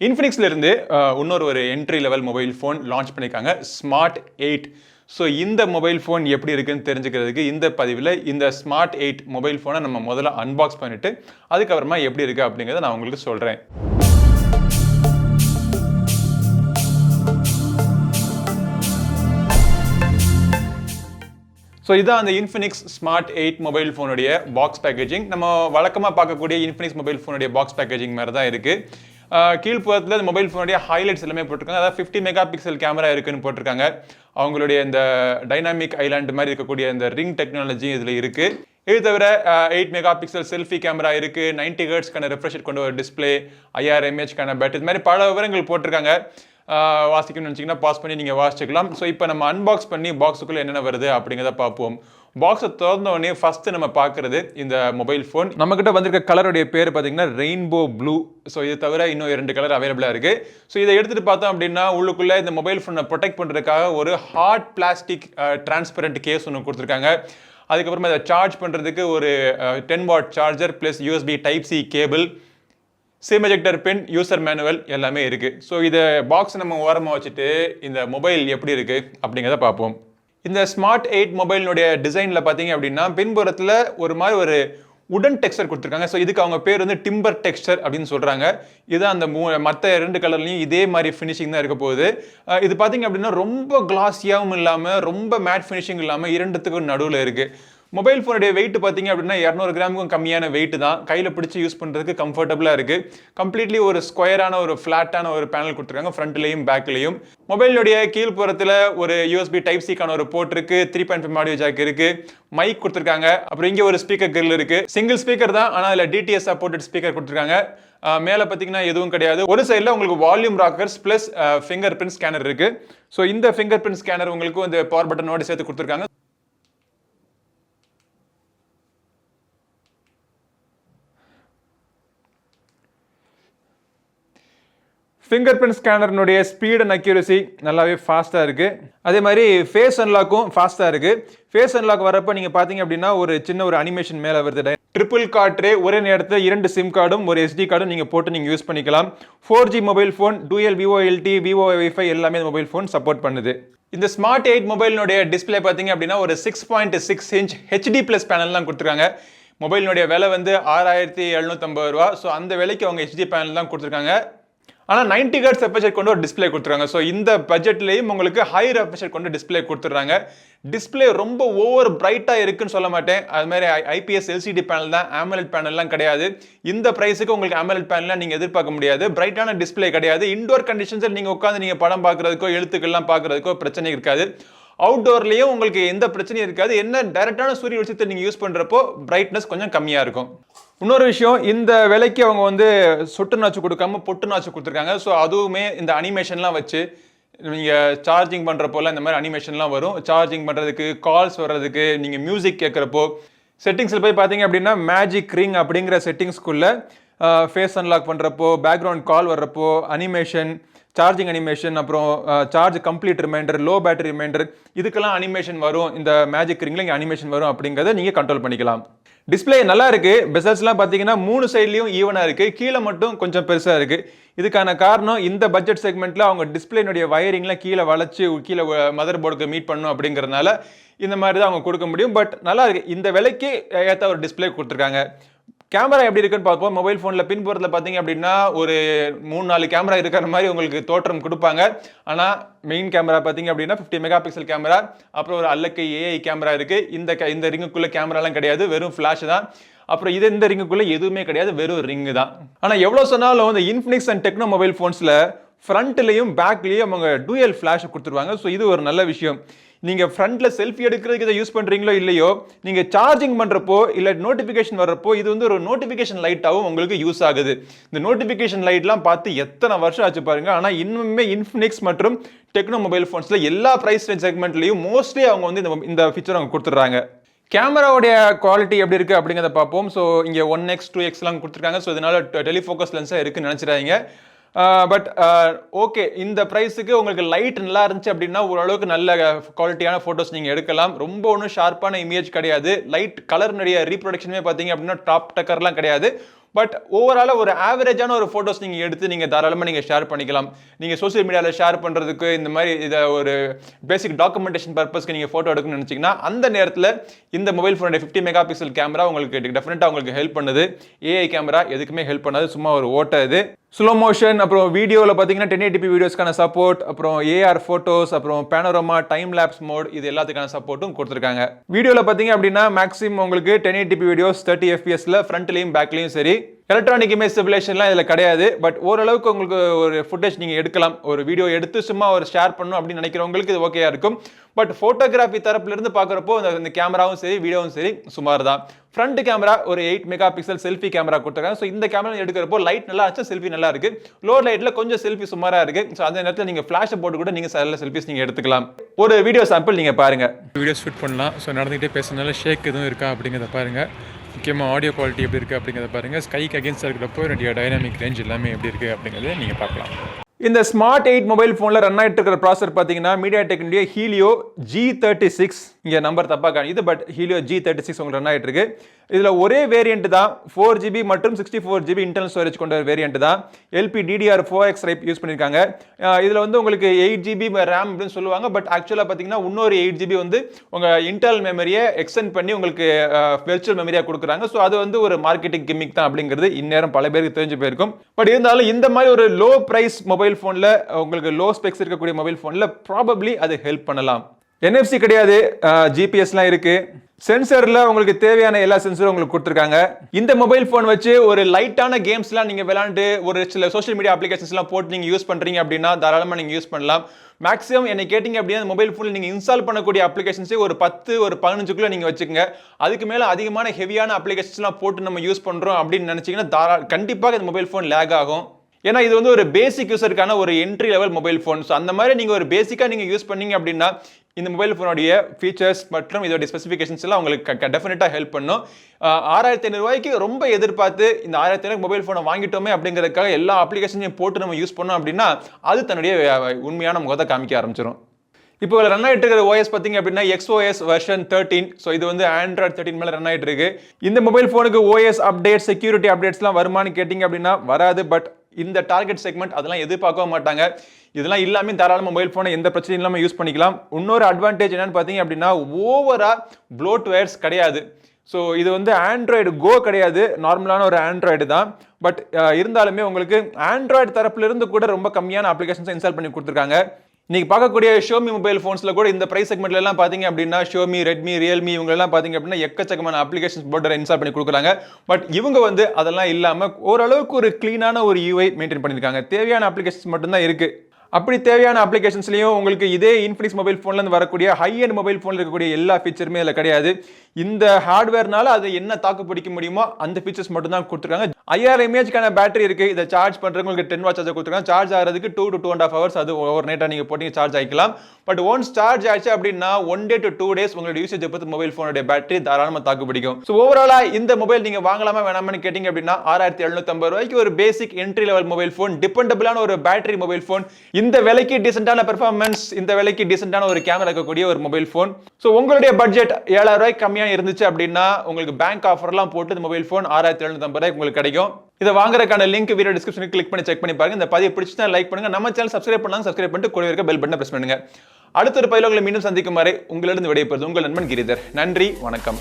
இன்ஃபினிக்ஸ்லேருந்து இன்னொரு ஒரு entry level mobile phone launch பண்ணியிருக்காங்க ஸ்மார்ட் எயிட் ஸோ இந்த மொபைல் ஃபோன் எப்படி இருக்குன்னு தெரிஞ்சுக்கிறதுக்கு இந்த பதிவில் இந்த ஸ்மார்ட் எயிட் மொபைல் ஃபோனை நம்ம முதல்ல அன்பாக்ஸ் பண்ணிவிட்டு அதுக்கப்புறமா எப்படி இருக்குது அப்படிங்கிறத நான் உங்களுக்கு சொல்கிறேன் ஸோ இதான் அந்த இன்ஃபினிக்ஸ் ஸ்மார்ட் எயிட் மொபைல் ஃபோனுடைய பாக்ஸ் பேக்கேஜிங் நம்ம வழக்கமாக பார்க்கக்கூடிய இன்ஃபினிக்ஸ் மொபைல் ஃபோனுடைய பாக்ஸ் பேக்கேஜிங் மாதிரி தான் இருக்குது கீழ்ப்புறத்தில் இந்த மொபைல் ஃபோனுடைய ஹைலைட்ஸ் எல்லாமே போட்டிருக்காங்க. அதாவது ஃபிஃப்டி மெகா பிக்சல் கேமரா இருக்குன்னு போட்டிருக்காங்க. அவங்களுடைய இந்த டைனாமிக் ஐலாண்ட் மாதிரி இருக்கக்கூடிய இந்த ரிங் டெக்னாலஜி இதில் இருக்குது இது தவிர eight mega pixel selfie camera இருக்குது நைன்டி ஹர்ட்ஸ்க்கான ரெஃப்ரெஷர் கொண்ட ஒரு டிஸ்பிளே ஐஆர் எம்ஏஹெச்க்கான பேட்டரி இது மாதிரி பல விவரங்கள் போட்டிருக்காங்க. வாசிக்கணும்னு நினச்சிங்கன்னா பாஸ் பண்ணி நீங்கள் வாசிச்சுக்கலாம். ஸோ இப்போ நம்ம அன்பாக்ஸ் பண்ணி பாக்ஸுக்குள்ளே என்னென்ன வருது அப்படிங்கிறத பார்ப்போம். பாக்ஸை திறந்தவொடனே ஃபஸ்ட்டு நம்ம பார்க்குறது இந்த மொபைல் ஃபோன் நம்மக்கிட்ட வந்திருக்க கலருடைய பேர் பார்த்தீங்கன்னா ரெயின்போ ப்ளூ ஸோ இது தவிர இன்னும் இரண்டு கலர் அவைலபிளாக இருக்குது ஸோ இதை எடுத்துகிட்டு பார்த்தோம் அப்படின்னா உள்ளுக்குள்ளே இந்த மொபைல் ஃபோனை ப்ரொடெக்ட் பண்ணுறதுக்காக ஒரு ஹார்ட் பிளாஸ்டிக் டிரான்ஸ்பரண்ட் கேஸ் ஒன்று கொடுத்துருக்காங்க. அதுக்கப்புறமா இதை சார்ஜ் பண்ணுறதுக்கு ஒரு ten watt charger plus USB type C cable SIM ejector pin user manual எல்லாமே இருக்குது ஸோ இதை பாக்ஸ் நம்ம ஓரமாக வச்சுட்டு இந்த மொபைல் எப்படி இருக்குது அப்படிங்கிறத பார்ப்போம். இந்த ஸ்மார்ட் எயிட் மொபைலினுடைய டிசைனில் பார்த்தீங்க அப்படின்னா பின்புறத்தில் ஒரு மாதிரி ஒரு உடன் டெக்ஸ்டர் கொடுத்துருக்காங்க. ஸோ இதுக்கு அவங்க பேர் வந்து டிம்பர் டெக்ஸ்டர் அப்படின்னு சொல்கிறாங்க இதுதான் அந்த மூ மற்ற ரெண்டு கலர்லையும் இதே மாதிரி ஃபினிஷிங் தான் இருக்க போகுது. இது பார்த்தீங்க அப்படின்னா ரொம்ப கிளாஸியாகவும் இல்லாமல் ரொம்ப மேட் ஃபினிஷிங் இல்லாமல் இரண்டுத்துக்கும் நடுவில் இருக்குது மொபைல் ஃபோனுடைய வெயிட் பார்த்தீங்க அப்படின்னா இரநூறு கிராமுக்கும் கம்மியான வெயிட் தான். கையில் பிடிச்சி யூஸ் பண்ணுறதுக்கு கம்ஃபர்டபுளாக இருக்குது கம்ப்ளீட்லி ஒரு ஸ்கொயரான ஒரு ஃப்ளாட்டான ஒரு பேனல் கொடுத்துருக்காங்க ஃப்ரண்ட்லேயும் பேக்லேயும் மொபைலுடைய கீழ்ப்புறத்தில் ஒரு யூஎஸ்பி டைப் சிக்கான ஒரு போர்ட் இருக்குது three point five audio jack இருக்குது மைக் கொடுத்துருக்காங்க. அப்புறம் இங்கே ஒரு ஸ்பீக்கர் கிரில் இருக்குது சிங்கிள் ஸ்பீக்கர் தான் ஆனால் அதில் டிடிஎஸ் சப்போர்ட்டட் ஸ்பீக்கர் கொடுத்துருக்காங்க. மேலே பார்த்தீங்கன்னா எதுவும் கிடையாது. ஒரு சைடில் உங்களுக்கு volume rockers plus finger print scanner இருக்குது ஸோ இந்த ஃபிங்கர் பிரிண்ட் ஸ்கேனர் உங்களுக்கு இந்த பவர் பட்டனோடு சேர்த்து கொடுத்துருக்காங்க. ஃபிங்கர் பிரிண்ட் ஸ்கேனர்னுடைய ஸ்பீட் அண்ட் அக்யூரசி நல்லாவே ஃபாஸ்ட்டாக இருக்குது அதே மாதிரி ஃபேஸ் அன்லாக்கும் ஃபாஸ்ட்டாக இருக்குது ஃபேஸ் அன்லாக் வரப்போ நீங்கள் பார்த்தீங்க அப்படின்னா ஒரு சின்ன ஒரு அனிமேஷன் மேலே வருது. ட்ரிபிள் கார்ட்ரே ஒரே நேரத்தில் இரண்டு சிம் கார்டும் ஒரு எஸ்டி கார்டும் நீங்கள் போட்டு நீங்கள் யூஸ் பண்ணிக்கலாம். Four G mobile phone dual VoLTE VoWiFi எல்லாமே இந்த மொபைல் ஃபோன் சப்போர்ட் பண்ணுது. இந்த ஸ்மார்ட் எயிட் மொபைலினுடைய டிஸ்பிளே பார்த்தீங்க அப்படின்னா ஒரு six point six inch HD plus பேனல்லாம் கொடுத்துருக்காங்க. மொபைலினுடைய விலை வந்து ஆறாயிரத்தி எழுநூற்றம்பது ரூபா. ஸோ அந்த விலைக்கு அவங்க ஹெச்டி பேனல் தான் கொடுத்துருக்காங்க. ஆனால் நைன்டி ஹர்ட்ஸ் அபேச்சர் கொண்டு ஒரு டிஸ்ப்ளே கொடுத்துருக்காங்க. ஸோ இந்த பட்ஜெட்லேயும் உங்களுக்கு ஹையர் அபேச்சர் கொண்டு டிஸ்ப்ளே கொடுத்துட்றாங்க. டிஸ்பிளே ரொம்ப ஓவர் பிரைட்டாக இருக்குன்னு சொல்ல மாட்டேன். அது மாதிரி ஐபிஎஸ் எல்சிடி பேனல் தான் ஆமலட் பேனல்லாம் கிடையாது. இந்த ப்ரைஸுக்கு உங்களுக்கு ஆமலட் பேனல்லாம் நீங்கள் எதிர்பார்க்க முடியாது. பிரைட்டான டிஸ்பிளே கிடையாது. இண்டோர் கண்டிஷன்ஸில் நீங்கள் உட்காந்து நீங்கள் படம் பார்க்குறதுக்கோ எழுத்துக்கள்லாம் பார்க்குறதுக்கோ பிரச்சனை இருக்காது. அவுட்டோர்லேயும் உங்களுக்கு எந்த பிரச்சனையும் இருக்காது. என்ன டைரெக்டான சூரிய வெளிச்சத்தை நீங்கள் யூஸ் பண்ணுறப்போ பிரைட்னஸ் கொஞ்சம் கம்மியாக இருக்கும். இன்னொரு விஷயம் இந்த விலைக்கு அவங்க வந்து சொட்டு நாச்சு கொடுக்காம பொட்டு நாச்சு கொடுத்துருக்காங்க. ஸோ அதுவுமே இந்த அனிமேஷன்லாம் வச்சு நீங்கள் சார்ஜிங் பண்ணுறப்போலாம் இந்த மாதிரி அனிமேஷன்லாம் வரும். சார்ஜிங் பண்ணுறதுக்கு கால்ஸ் வர்றதுக்கு நீங்கள் மியூசிக் கேட்குறப்போ செட்டிங்ஸில் போய் பார்த்தீங்க அப்படின்னா மேஜிக் ரிங் அப்படிங்கிற செட்டிங்ஸ்குள்ளே ஃபேஸ் அன்லாக் பண்ணுறப்போ பேக்ரவுண்ட் கால் வர்றப்போ அனிமேஷன் சார்ஜிங் அனிமேஷன் அப்புறம் charge complete reminder low battery reminder இதுக்கெல்லாம் அனிமேஷன் வரும். இந்த மேஜிக் ரிங்கில் இங்கே அனிமேஷன் வரும் அப்படிங்கிறத நீங்கள் கண்ட்ரோல் பண்ணிக்கலாம். டிஸ்பிளே நல்லா இருக்குது பெசல்ஸ்லாம் பார்த்தீங்கன்னா மூணு சைட்லேயும் ஈவனாக இருக்குது கீழே மட்டும் கொஞ்சம் பெருசாக இருக்குது இதுக்கான காரணம் இந்த பட்ஜெட் செக்மெண்ட்டில் அவங்க டிஸ்பிளேனுடைய வயரிங்லாம் கீழே வளைச்சி கீழே மதர் போர்டுக்கு மீட் பண்ணும் அப்படிங்கிறதுனால இந்த மாதிரி தான் அவங்க கொடுக்க முடியும். பட் நல்லா இருக்குது இந்த விலைக்கு ஏற்ற ஒரு டிஸ்பிளே கொடுத்துருக்காங்க. கேமரா எப்படி இருக்குன்னு பார்ப்போம். மொபைல் ஃபோனில் பின்புறத்தில் பார்த்தீங்க அப்படின்னா ஒரு மூணு நாலு கேமரா இருக்கிற மாதிரி உங்களுக்கு தோற்றம் கொடுப்பாங்க. ஆனால் மெயின் கேமரா பார்த்தீங்க அப்படின்னா ஃபிஃப்டி மெகா பிக்சல் கேமரா அப்புறம் ஒரு அல்லக்கு ஏஐ கேமரா இருக்குது இந்த க இந்த ரிங்குக்குள்ளே கேமராலாம் கிடையாது. வெறும் ஃப்ளாஷ் தான். அப்புறம் இது இந்த ரிங்குக்குள்ளே எதுவுமே கிடையாது. வெறும் ரிங்கு தான். ஆனால் எவ்வளோ சொன்னாலும் இந்த இன்ஃபினிக்ஸ் அண்ட் டெக்னோ மொபைல் ஃபோன்ஸில் ஃப்ரண்ட்லேயும் பேக்லேயும் அவங்க டூயல் ஃப்ளாஷ் கொடுத்துருவாங்க. ஸோ இது ஒரு நல்ல விஷயம். நீங்கள் ஃப்ரண்ட்டில் செல்ஃபி எடுக்கிறதுக்கு இதை யூஸ் பண்ணுறீங்களோ இல்லையோ நீங்கள் சார்ஜிங் பண்ணுறப்போ இல்லை நோட்டிஃபிகேஷன் வர்றப்போ இது வந்து ஒரு நோட்டிஃபிகேஷன் லைட்டாகவும் உங்களுக்கு யூஸ் ஆகுது. இந்த நோட்டிஃபிகேஷன் லைட்லாம் பார்த்து எத்தனை வருஷம் ஆச்சு பாருங்க. ஆனால் இன்னுமே இன்ஃபினிக்ஸ் மற்றும் டெக்னோ மொபைல் ஃபோன்ஸில் எல்லா ப்ரைஸ் ரேஞ்ச் செக்மெண்ட்லையும் மோஸ்ட்லி அவங்க வந்து இந்த இந்த ஃபீச்சர் அவங்க கொடுத்துட்றாங்க. கேமராவுடைய குவாலிட்டி எப்படி இருக்குது அப்படிங்கிறத பார்ப்போம். ஸோ இங்கே ஒன் எக்ஸ் டூ எக்ஸ்லாம் கொடுத்துருக்காங்க. ஸோ இதனால டெலிஃபோக்கஸ் லென்ஸாக இருக்குன்னு நினச்சிடாங்க பட் ஓகே இந்த ப்ரைஸுக்கு உங்களுக்கு லைட் நல்லா இருந்துச்சு அப்படின்னா ஓரளவுக்கு நல்ல குவாலிட்டியான ஃபோட்டோஸ் நீங்கள் எடுக்கலாம். ரொம்ப ஒன்றும் ஷார்ப்பான இமேஜ் கிடையாது. லைட் கலர்னுடைய ரீப்ரொடக்ஷனுமே பார்த்தீங்க அப்படின்னா டாப் டக்கர்லாம் கிடையாது. பட் ஓவராலாக ஒரு ஆவரேஜான ஒரு ஃபோட்டோஸ் நீங்கள் எடுத்து நீங்கள் தாராளமாக நீங்கள் ஷேர் பண்ணிக்கலாம். நீங்கள் சோஷியல் மீடியாவில் ஷேர் பண்ணுறதுக்கு இந்த மாதிரி இதை ஒரு பேசிக் டாக்குமெண்டேஷன் பர்பஸ்க்கு நீங்கள் ஃபோட்டோ எடுக்கணும்னு நினச்சிங்கன்னா அந்த நேரத்தில் இந்த மொபைல் ஃபோனோட ஃபிஃப்டி மெகா பிக்சல் கேமரா உங்களுக்கு டெஃபினட்டாக உங்களுக்கு ஹெல்ப் பண்ணுது. ஏஐ கேமரா எதுக்குமே ஹெல்ப் பண்ணாது. சும்மா ஒரு ஓட்ட இது. ஸ்லோ மோஷன் அப்புறம் வீடியோவில் பார்த்தீங்கன்னா டென் எயிட்டிபி வீடியோஸ்க்கான சப்போர்ட் அப்புறம் ஏஆர் ஃபோட்டோஸ் அப்புறம் பேனோரமா டைம் லேப்ஸ் மோட் இது எல்லாத்துக்கான சப்போர்ட்டும் கொடுத்துருக்காங்க. வீடியோவில் பார்த்தீங்க அப்படின்னா மேக்ஸிமம் உங்களுக்கு ten eighty p videos thirty எஃபிஎஸ்ல ஃப்ரண்ட்லையும் பேக்லையும் சரி. எலக்ட்ரானிக் இமேஜ் ஸ்டெபிலேஷன்லாம் இதில் கிடையாது பட் ஓரளவுக்கு உங்களுக்கு ஒரு ஃபுட்டேஜ் நீங்கள் எடுக்கலாம். ஒரு வீடியோ எடுத்து சும்மா ஒரு ஷேர் பண்ணணும் அப்படின்னு நினைக்கிறவங்களுக்கு இது ஓகேயா இருக்கும். பட் ஃபோட்டோகிராஃபி தரப்புலேருந்து பார்க்குறப்போ இந்த கேமராவும் சரி வீடியோவும் சரி சுமார் தான் ஃப்ரண்ட் கேமரா ஒரு eight mega pixel selfie camera கொடுத்துருக்காங்க. ஸோ இந்த கேமரா எடுக்கிறப்போ லைட் நல்லா இருந்துச்சு செல்ஃபி நல்லா இருக்கு. லோ லைட்டில் கொஞ்சம் செல்ஃபி சுமாராக இருக்கு. ஸோ அந்த நேரத்தில் நீங்கள் ஃப்ளாஷை போட்டு கூட நீங்கள் சில செல்ஃபிஸ் நீங்கள் எடுத்துக்கலாம். ஒரு வீடியோ சாம்பிள் நீங்கள் பாருங்கள் வீடியோஸ் ஷூட் பண்ணலாம். ஸோ நடந்துகிட்டே பேசுறதுனால ஷேக் எதுவும் இருக்கா அப்படிங்கிறத பாருங்கள் முக்கியமாக ஆடியோ குவாலிட்டி எப்படி இருக்குது அப்படிங்கிறத பாருங்கள் ஸ்கைக்கு அகேன்ஸ்டாக இருக்கிறப்போ என்னுடைய டைனாமிக் ரேஞ்ச் எல்லாமே எப்படி இருக்குது அப்படிங்கிறத நீங்கள் பார்க்கலாம். இந்த ஸ்மார்ட் எயிட் மொபைல் ஃபோனில் ரன் ஆகிட்டு இருக்கிற ப்ராசர் பார்த்தீங்கன்னா மீடியா டெக்னுடைய ஹீலியோ ஜி தேர்ட்டி சிக்ஸ் இங்கே நம்பர் தப்பாக காணிது but Helio G thirty six உங்களுக்கு ரன் ஆகிட்டு இருக்கு. இதில் ஒரே வேரியண்ட் தான் ஃபோர் ஜிபி மற்றும் sixty four GB internal storage கொண்ட ஒரு வேரியண்ட் தான். எல்பி டிடிஆர் ஃபோர் எக்ஸ் ரைப் யூஸ் பண்ணியிருக்காங்க இதில் வந்து உங்களுக்கு எயிட் ஜிபி ரேம் அப்படின்னு சொல்லுவாங்க. பட் ஆக்சுவலாக பார்த்தீங்கன்னா இன்னொரு எயிட் ஜிபி வந்து உங்கள் இன்டர்னல் மெமரியை எக்ஸ்டெண்ட் பண்ணி உங்களுக்கு வெர்ச்சுவல் மெமரியாக கொடுக்குறாங்க. ஸோ அது வந்து ஒரு மார்க்கெட்டிங் கிமிக் தான் அப்படிங்கிறது இந்நேரம் பல பேருக்கு தெரிஞ்சு போயிருக்கும். பட் இருந்தாலும் இந்த மாதிரி ஒரு லோ ப்ரைஸ் மொபைல் ஃபோனில் உங்களுக்கு லோ ஸ்பெக்ஸ் இருக்கக்கூடிய மொபைல் ஃபோனில் ப்ராபப்ளி அது ஹெல்ப் பண்ணலாம். என்எஃப்சி கிடையாது. ஜிபிஎஸ்லாம் இருக்குது சென்சரில் உங்களுக்கு தேவையான எல்லா சென்சரும் உங்களுக்கு கொடுத்துருக்காங்க. இந்த மொபைல் ஃபோன் வச்சு ஒரு லைட்டான கேம்ஸ்லாம் நீங்கள் விளாண்டு ஒரு சில சோஷியல் மீடியா அப்ளிகேஷன்ஸ்லாம் போட்டு நீங்கள் யூஸ் பண்ணுறீங்க அப்படின்னா தாராளமாக நீங்கள் யூஸ் பண்ணலாம். மேக்ஸிமம் என்ன கேட்டிங்க அப்படின்னா அந்த மொபைல் ஃபோனில் நீங்கள் இன்ஸ்டால் பண்ணக்கூடிய அப்ளிகேஷன்ஸே ஒரு பத்து ஒரு பதினஞ்சுக்குள்ளே நீங்கள் வச்சுக்கோங்க. அதுக்கு மேலே அதிகமான ஹெவியான அப்ளிகேஷன்ஸ்லாம் போட்டு நம்ம யூஸ் பண்ணுறோம் அப்படின்னு நினச்சிங்கன்னா தாரா கண்டிப்பாக இந்த மொபைல் ஃபோன் லேக் ஆகும். ஏன்னா இது வந்து ஒரு பேசிக் யூஸருக்கான ஒரு entry level mobile phone so அந்த மாதிரி நீங்கள் ஒரு பேசிக்காக நீங்கள் யூஸ் பண்ணீங்க அப்படின்னா இந்த மொபைல் ஃபோனுடைய ஃபீச்சர்ஸ் மற்றும் இதோடைய ஸ்பெசிஃபிகேஷன்ஸ் எல்லாம் உங்களுக்கு டெஃபினட்டாக ஹெல்ப் பண்ணும். ஆறாயிரத்தி ஐநூறுரூவாய்க்கு ரொம்ப எதிர்பார்த்து இந்த ஆயிரத்தி ஐநூறு மொபைல் ஃபோனை வாங்கிட்டோமே அப்படிங்கிறதுக்காக எல்லா அப்ளிகேஷனையும் போட்டு நம்ம யூஸ் பண்ணோம் அப்படின்னா அது தன்னுடைய உண்மையான முகத்தை காமிக்க ஆரம்பிச்சிடும் இப்போ ரன் ஆகிட்டு இருக்கிற ஓஎஸ் பார்த்தீங்க அப்படின்னா எக்ஸ்ஓஎஸ் வெர்ஷன் தேர்ட்டின் ஸோ இது வந்து ஆண்ட்ராய்ட் தேர்ட்டின் மேலே ரன் ஆகிட்டு இருக்கு. இந்த மொபைல் ஃபோனுக்கு ஓஎஸ் அப்டேட் செக்யூரிட்டி அப்டேட்ஸ்லாம் வருமானு கேட்டிங்க அப்படின்னா வராது. பட் இந்த டார்கெட் செக்மெண்ட் அதெல்லாம் எதிர்பார்க்கவும் மாட்டாங்க. இதெல்லாம் இல்லாமல் தாராள மொபைல் ஃபோனை எந்த பிரச்சனையும் இல்லாமல் யூஸ் பண்ணிக்கலாம். இன்னொரு அட்வான்டேஜ் என்னன்னு பார்த்தீங்க அப்படின்னா ஓவராக ப்ளோட் வேர்ஸ் கிடையாது. ஸோ இது வந்து ஆண்ட்ராய்டு கோ கிடையாது. நார்மலான ஒரு ஆண்ட்ராய்டு தான். பட் இருந்தாலுமே உங்களுக்கு ஆண்ட்ராய்டு தரப்புலேருந்து கூட ரொம்ப கம்மியான அப்ளிகேஷன்ஸை இன்ஸ்டால் பண்ணி கொடுத்துருக்காங்க. இன்னைக்கு பார்க்கக்கூடிய ஷோமி மொபைல் ஃபோன்ஸில் கூட இந்த ப்ரைஸ் செக்மெண்ட்ல எல்லாம் பார்த்தீங்க அப்படின்னா ஷோமி ரெட்மி ரியல்மி இவங்க எல்லாம் பார்த்தீங்க அப்படின்னா எக்கச்சக்கமான அப்ளிகேஷன்ஸ் போட்டு இன்ஸ்டால் பண்ணி கொடுக்குறாங்க. பட் இவங்க வந்து அதெல்லாம் இல்லாமல் ஓரளவுக்கு ஒரு க்ளீனான ஒரு யூஐ மெயின்டைன் பண்ணியிருக்காங்க தேவையான அப்ளிகேஷன்ஸ் மட்டும்தான் இருக்குது அப்படி தேவையான அப்ளிகேஷன்ஸ்லையும் உங்களுக்கு இதே இன்ஃபினிக்ஸ் மொபைல் ஃபோன்லேருந்து வரக்கூடிய ஹை அண்ட் மொபைல் ஃபோனில் இருக்கக்கூடிய எல்லா ஃபீச்சருமே இதில் கிடையாது. இந்த ஹார்ட்வேர்னால அது என்ன தாக்கு பிடிக்க முடியுமோ அந்த ஃபீச்சர்ஸ் மட்டும் தான் கொடுத்துருக்காங்க. ஐயாயிரம் எம்ஏஜ்க்கான பேட்டரி இருக்குது இதை சார்ஜ் பண்ணுறவங்களுக்கு உங்களுக்கு டென் வாட் சார்ஜர் கொடுத்துருக்காங்க. சார்ஜ் ஆகிறதுக்கு two to two and half hours அது ஓவர் நைட்டாக நீங்கள் போட்டு சார்ஜ் ஆகிக்கலாம். பட் ஒன்ஸ் சார்ஜ் ஆச்சு அப்படின்னா one day to two days உங்களோட யூசேஜ் பொறுத்து மொபைல் ஃபோனுடைய பேட்டரி தாராளமாக தாக்கு பிடிக்கும். ஸோ ஓவராலாக இந்த மொபைல் நீங்கள் வாங்கலாமா வேணாமான்னு கேட்டிங்க அப்படின்னா ஆறாயிரத்தி எழுநூத்தம்பது ரூபாய்க்கு ஒரு basic entry level mobile phone டிபெண்டபிளான ஒரு பேட்டரி மொபைல் ஃபோன் இந்த விலைக்கு டீசெண்டான பெர்ஃபார்மன்ஸ் இந்த விலைக்கு டீசெண்டான ஒரு கேமரா இருக்கக்கூடிய ஒரு மொபைல் ஃபோன் ஸோ உங்களுடைய பட்ஜெட் ஏழாயிரம் ரூபாய்க்கு கம்மியாக இருந்துச்சு அப்படின்னா உங்களுக்கு பேங்க் ஆஃபர்லாம் போட்டு இந்த மொபைல் ஃபோன் ஆறாயிரத்தி எழுநூத்தம்பது ரூபாய்க்கு உங்களுக்கு கிடைக்கும். இதை வாங்குறதுக்கான லிங்க் வீடியோ டிஸ்கிரிப்ஷன் கிளிக் பண்ணி செக் பண்ணி பாருங்க. இந்த பதிவு பிடிச்சா லைக் பண்ணுங்க. நம்ம சேனல் சப்ஸ்கிரைப் பண்ணலாம் சப்ஸ்கிரைப் பண்ணிட்டு கூட இருக்க பெல் பட்டனை பிரஸ் பண்ணுங்க. அடுத்த ஒரு பயில உங்களை மீண்டும் சந்திக்கும் வரை உங்களிடம் விடைபெறுது உங்கள் நண்பன் கிரிதர். நன்றி வணக்கம்.